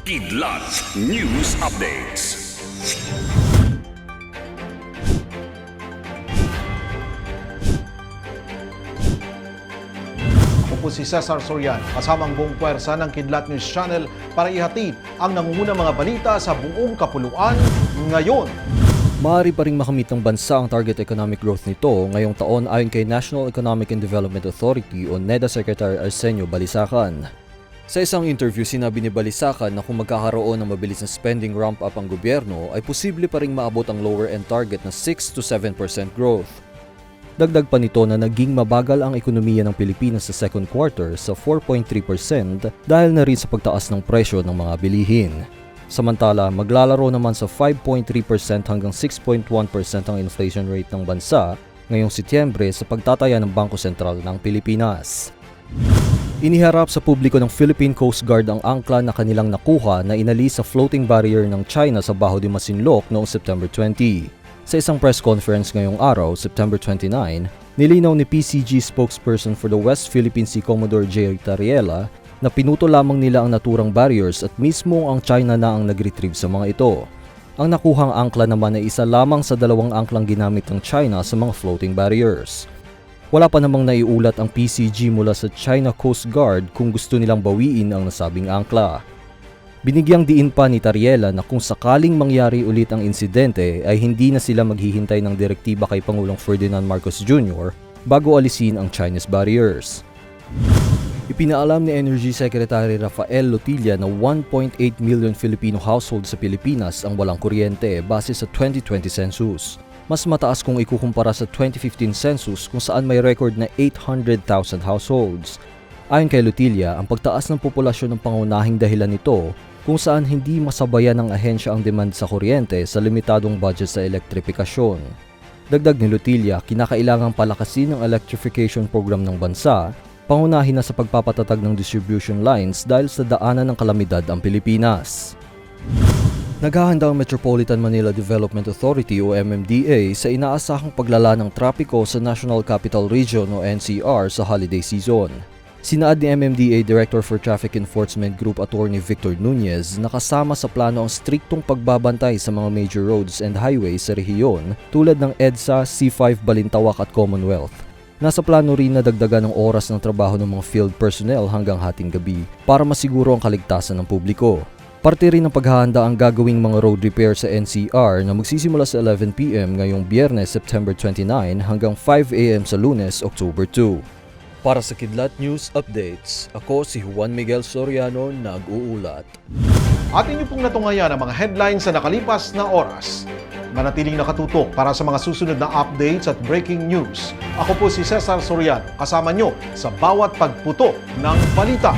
Kidlat News Updates. Ako po si Cesar Sorian, kasama ang buong puwersa ng Kidlat News Channel para ihatid ang nangungunang mga balita sa buong kapuluan ngayon. Maaari pa rin makamit ng bansa ang target economic growth nito ngayong taon ayon kay National Economic and Development Authority o NEDA Secretary Arsenio Balisacan. Sa isang interview, sinabi ni Balisacan na kung magkakaroon ng mabilis na spending ramp-up ang gobyerno ay posible pa rin maabot ang lower-end target na 6 to 7% growth. Dagdag pa nito na naging mabagal ang ekonomiya ng Pilipinas sa second quarter sa 4.3% dahil na rin sa pagtaas ng presyo ng mga bilihin. Samantala, maglalaro naman sa 5.3% hanggang 6.1% ang inflation rate ng bansa ngayong Setyembre sa pagtataya ng Bangko Sentral ng Pilipinas. Iniharap sa publiko ng Philippine Coast Guard ang angkla na kanilang nakuha na inalis sa floating barrier ng China sa Baho de Masinloc noong September 20. Sa isang press conference ngayong araw, September 29, nilinaw ni PCG spokesperson for the West Philippine Sea Commodore J. Tariela na pinuto lamang nila ang naturang barriers at mismo ang China na ang nag-retrieve sa mga ito. Ang nakuhang angkla naman ay isa lamang sa dalawang angklang ginamit ng China sa mga floating barriers. Wala pa namang naiulat ang PCG mula sa China Coast Guard kung gusto nilang bawiin ang nasabing angkla. Binigyang diin pa ni Tariela na kung sakaling mangyari ulit ang insidente ay hindi na sila maghihintay ng direktiba kay Pangulong Ferdinand Marcos Jr. bago alisin ang Chinese barriers. Ipinaalam ni Energy Secretary Rafael Lotilla na 1.8 million Filipino households sa Pilipinas ang walang kuryente base sa 2020 census. Mas mataas kung ikukumpara sa 2015 census kung saan may record na 800,000 households. Ayon kay Lotilla, ang pagtaas ng populasyon ng pangunahing dahilan nito kung saan hindi masabayan ng ahensya ang demand sa kuryente sa limitadong budget sa elektrifikasyon. Dagdag ni Lutilla, kinakailangang palakasin ang electrification program ng bansa, pangunahin na sa pagpapatatag ng distribution lines dahil sa daanan ng kalamidad ang Pilipinas. Naghahanda ang Metropolitan Manila Development Authority o MMDA sa inaasahang paglala ng trapiko sa National Capital Region o NCR sa holiday season. Sinaad ni MMDA Director for Traffic Enforcement Group Attorney Victor Nunez na kasama sa plano ang striktong pagbabantay sa mga major roads and highways sa rehiyon tulad ng EDSA, C5 Balintawak at Commonwealth. Nasa plano rin na dagdagan ng oras ng trabaho ng mga field personnel hanggang hating gabi para masiguro ang kaligtasan ng publiko. Parte rin ng paghahanda ang gagawing mga road repair sa NCR na magsisimula sa 11pm ngayong biyernes September 29 hanggang 5am sa lunes October 2. Para sa Kidlat News Updates, ako si Juan Miguel Soriano nag-uulat. Atin niyo pong natungayan ang mga headlines sa nakalipas na oras. Manatiling nakatutok para sa mga susunod na updates at breaking news. Ako po si Cesar Sorian, kasama nyo sa bawat pagputo ng balita.